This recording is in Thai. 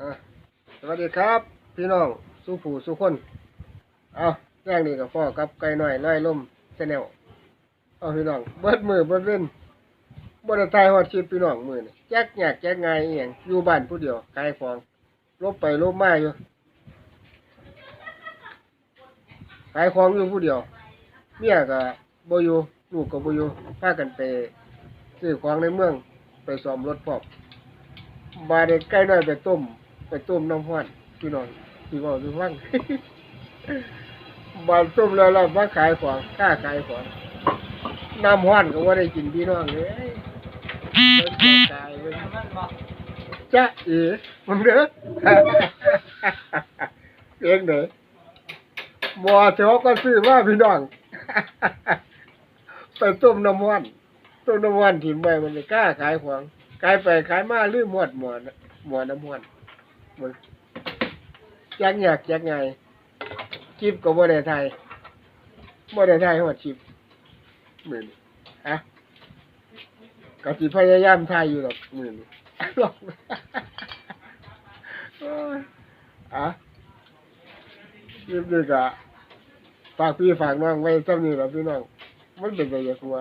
อะสวัสดีครับ พี่น้องสู้ผู้สู้คนเอาแจ้งนี่กับพ่อกับไก่หน่อยไล่ล่มแชนแนลเอาพี่น้องเบิดมือเบิดเว้นบ่ได้ทายฮอดชีพพี่น้องมือนี่แจ๊กยากแจ๊กง่ายอียงอยู่บ้านผู้เดียวขายของลบไปลบมาอยู่ขายของอยู่ผู้เดียว เมียก็บ่อยู่ลูกก็บ่อยู่พากันไปซื้อของในเมือง ไปซ่อมรถพร้อมบาเด็กไก่น้อยไปต้ม ต้มน้ำห้อนพี่น้องพี่บอกพี่ฟังบานต้มแล้วเรามาขายของกล้าขายของน้ำห้อนก็ว่าได้กินพี่น้องเลยตายเบิ่งจ้าเอ๋มึงเด้อเองเด้อบัวเถาก็ซื้อมาพี่น้องไปต้มน้ำห้อนต้มน้ำห้อนถิ่มไปมันจะกล้าขายของขายไปขายมาลืมหมดหมอนหมอน้ำมัน มันจักอยากจักไงจิบก็บ่ได้ไทยบ่ได้ไทยหอดจิบมือนี้ฮะก็สิพยายามทายอยู่หรอกมือนหรอกอะยิบดีกะฝากพี่ฝากน้องไว้ซ้ำนี่หละพี่น้องมันเป็นใจอยากกลัว